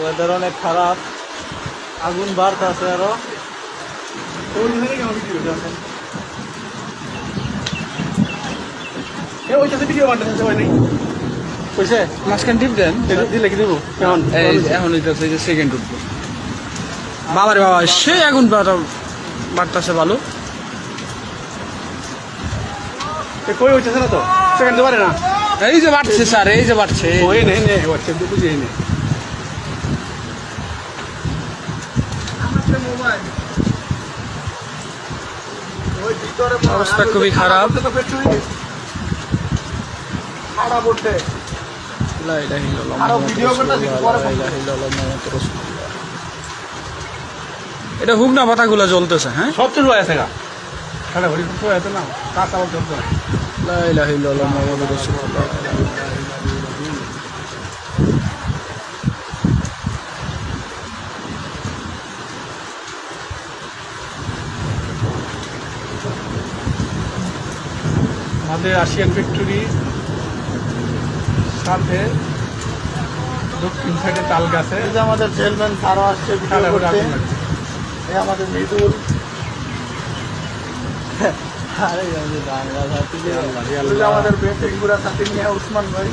Weather অনেক খারাপ। আগুন বাড়তেছে আরও। কইছে? মাঝখান টিপ দেন। দিলে কি দেবো। কেমন এই যে এখন এটা হচ্ছে সেকেন্ড উঠবো বাবারে বাবা সেই আগুন বাড়তেছে ভালো। কই হইতেছে না তো? সেকেন্ড পারে না। এই যে বাড়ছে স্যার এই যে বাড়ছে। ওই নেই নেই দিয়ে বুঝিয়ে নেই অবস্থা খুবই খারাপ খারাপ উঠছে লা ইলাহা ইল্লাল্লাহ মুহাম্মাদুর রাসূলুল্লাহ। এটা হুগনা পাতাগুলো জ্বলতেছে হ্যাঁ সব গা খারাপ হরি কিছু আছে না কাঁচা না লা ইলাহা ইল্লাল্লাহ মুহাম্মাদুর রাসূলুল্লাহ। আমাদের রাশিয়ান ফ্যাক্টরি সাথে দক্ষিণ সাইডে তাল গাছে যে আমাদের সেলম্যান স্যারও আসছে ভিডিও করতে এই আমাদের মৃদুল। আরে আমাদের বাংলা যে। আমাদের বেসিক গুড়া সাথে নিয়ে উসমান ভাই।